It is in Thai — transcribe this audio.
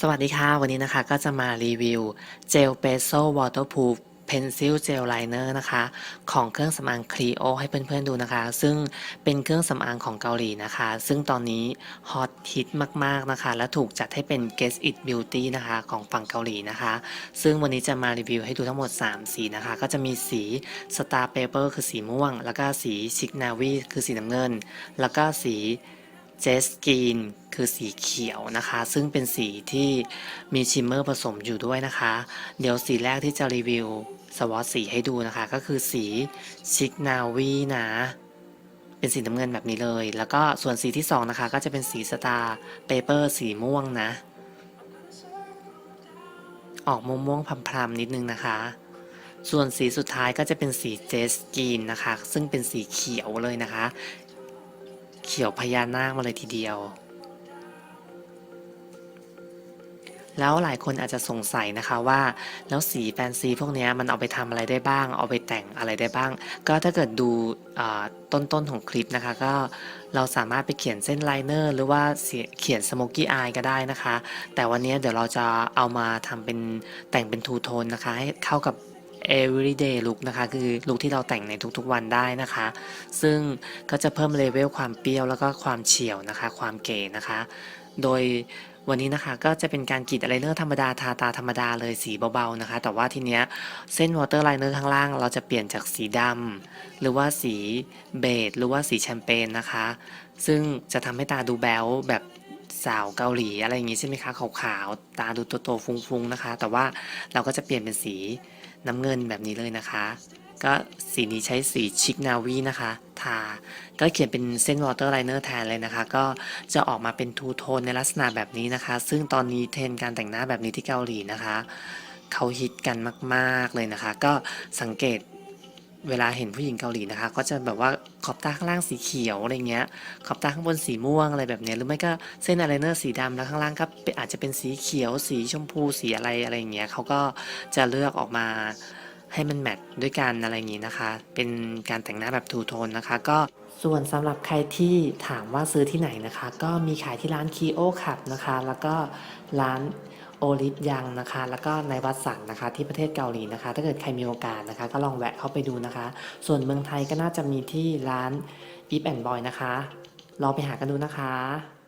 สวัสดีค่ะ วันนี้นะคะก็จะมารีวิวเจลเปโซวอเตอร์พูฟเพนซิลเจลไลเนอร์นะคะ ของเครื่องสำอางคลีโอให้เพื่อนๆดูนะคะ ซึ่งเป็นเครื่องสำอางของเกาหลีนะคะ ซึ่งตอนนี้ฮอตฮิตมากๆนะคะ และถูกจัดให้เป็น Guess It Beauty นะคะของฝั่งเกาหลีนะคะ ซึ่งวันนี้จะมารีวิวให้ดูทั้งหมด 3 สีนะคะ ก็จะมีสี Star Paper คือสีม่วง แล้วก็สีชิกนาวีคือสีน้ำเงิน แล้วก็สี เจสกีนคือสีเขียวนะคะ ซึ่งเป็นสีที่มีชิมเมอร์ผสมอยู่ด้วยนะคะ เดี๋ยวสีแรกที่จะรีวิวสวอตสีให้ดูนะคะ ก็คือสีชิกนาวีนะเป็นสีน้ำเงินแบบนี้เลย แล้วก็ส่วนสีที่สองนะคะ ก็จะเป็นสีสตาร์เปเปอร์สีม่วงนะ ออกม่วงม่วงๆพรำๆนิดนึงนะคะ ส่วนสีสุดท้ายก็จะเป็นสีเจสกีนนะคะ ซึ่งเป็นสีเขียวเลยนะคะ เขียวพญานาคมาเลยทีเดียว แล้วหลายคนอาจจะสงสัยนะคะว่า แล้วสีแฟนซีพวกนี้มันเอาไปทำอะไรได้บ้าง เอาไปแต่งอะไรได้บ้าง ก็ถ้าเกิดดูอ่าต้นของคลิปนะคะ ก็เราสามารถไปเขียนเส้นไลเนอร์หรือว่าเขียนสโมกกี้อายก็ได้นะคะ แต่วันนี้เดี๋ยวเราจะเอามาทำเป็นแต่งเป็นทูโทนนะคะ ให้เข้ากับ everyday look นะคะคือลุคที่เราแต่งในทุกๆวันได้นะคะ ซึ่งก็จะเพิ่มเลเวลความเปรี้ยวแล้วก็ความเฉียวนะคะ ความเก๋นะคะ โดยวันนี้นะคะก็จะเป็นการกรีดอายไลเนอร์ธรรมดาทาตาธรรมดาเลยสีเบาๆนะคะ แต่ว่าทีเนี้ยเส้นวอเตอร์ไลเนอร์ข้างล่าง เราจะเปลี่ยนจากสีดำหรือว่าสีเบจหรือว่าสีแชมเปญนะคะ ซึ่งจะทำให้ตาดูแบวแบบสาวเกาหลีอะไรอย่างงี้ใช่ไหมคะขาวๆตาดูโตๆฟุ้งๆนะคะ แต่ว่าเราก็จะเปลี่ยนเป็นสี น้ำเงินแบบนี้เลยนะคะ ก็สีนี้ใช้สีชิกนาวีนะคะ ทา ก็เขียนเป็นเส้นวอเตอร์ไลเนอร์แทนเลยนะคะ ก็จะออกมาเป็นทูโทนในลักษณะแบบนี้นะคะ ซึ่งตอนนี้เทรนการแต่งหน้าแบบนี้ที่เกาหลีนะคะ เขาฮิตกันมาก ๆเลยนะคะ ก็สังเกต เวลาเห็นผู้หญิงเกาหลีนะคะ ก็จะแบบว่าขอบตาข้างล่างสีเขียวอะไรเงี้ย ขอบตาข้างบนสีม่วงอะไรแบบเนี้ยหรือไม่ก็เส้นอายไลเนอร์สีดำแล้วข้างล่างก็อาจจะเป็นสีเขียว สีชมพูสีอะไรอะไรเงี้ยเขาก็จะเลือกออกมาให้มันแมทด้วยกันอะไรอย่างนี้นะคะ เป็นการแต่งหน้าแบบทูโทนนะคะ ก็ส่วนสำหรับใครที่ถามว่าซื้อที่ไหนนะคะ ก็มีขายที่ร้านคีโอขับนะคะ แล้วก็ร้าน โอลิฟยังนะคะ แล้วก็ในวัดสันนะคะ ที่ประเทศเกาหลีนะคะ ถ้าเกิดใครมีโอกาสนะคะ ก็ลองแวะเข้าไปดูนะคะ ส่วนเมืองไทยก็น่าจะมีที่ร้านอีฟแอนบอยนะคะ ลองไปหากันดูนะคะ